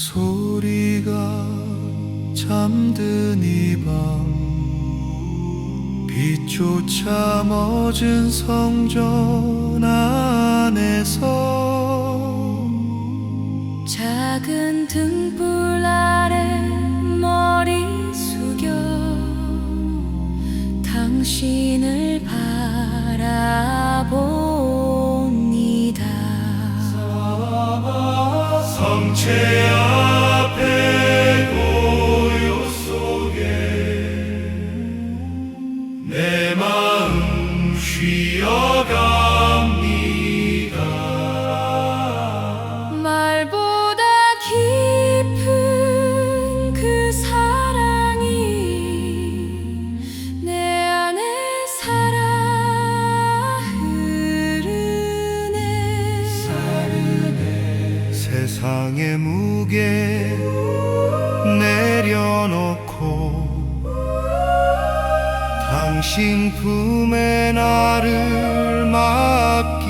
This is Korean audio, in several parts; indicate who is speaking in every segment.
Speaker 1: 소리가 잠든 이밤 빛조차 멎은 성전 안에서
Speaker 2: 작은 등불 아래 머리 숙여 당신을 바라
Speaker 1: 성체 앞 세상의 무게 내려놓고 당신 품에 나를 맡기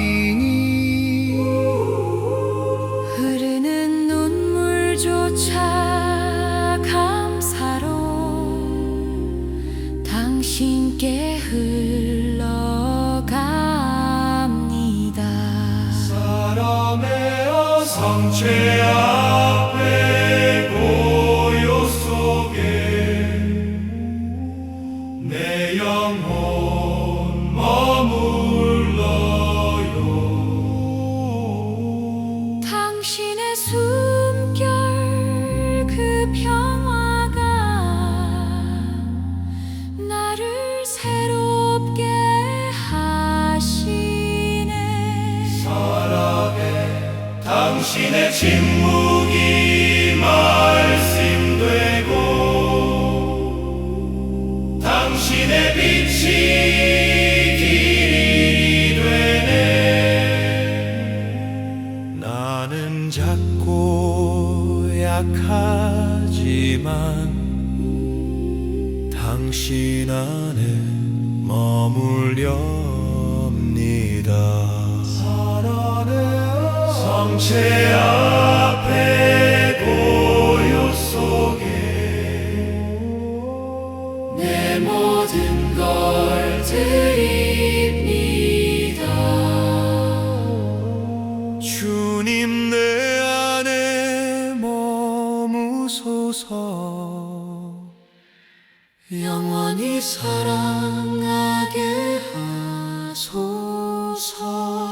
Speaker 1: 성체 앞에 고요 속에 내 영혼 당신의 침묵이 말씀되고 당신의 빛이 길이 되네. 나는 작고 약하지만 당신 안에 머물렵니다 성체 앞에 고요 속에
Speaker 2: 내 모든 걸 드립니다.
Speaker 1: 주님 내 안에 머무소서 영원히 사랑하게 하소서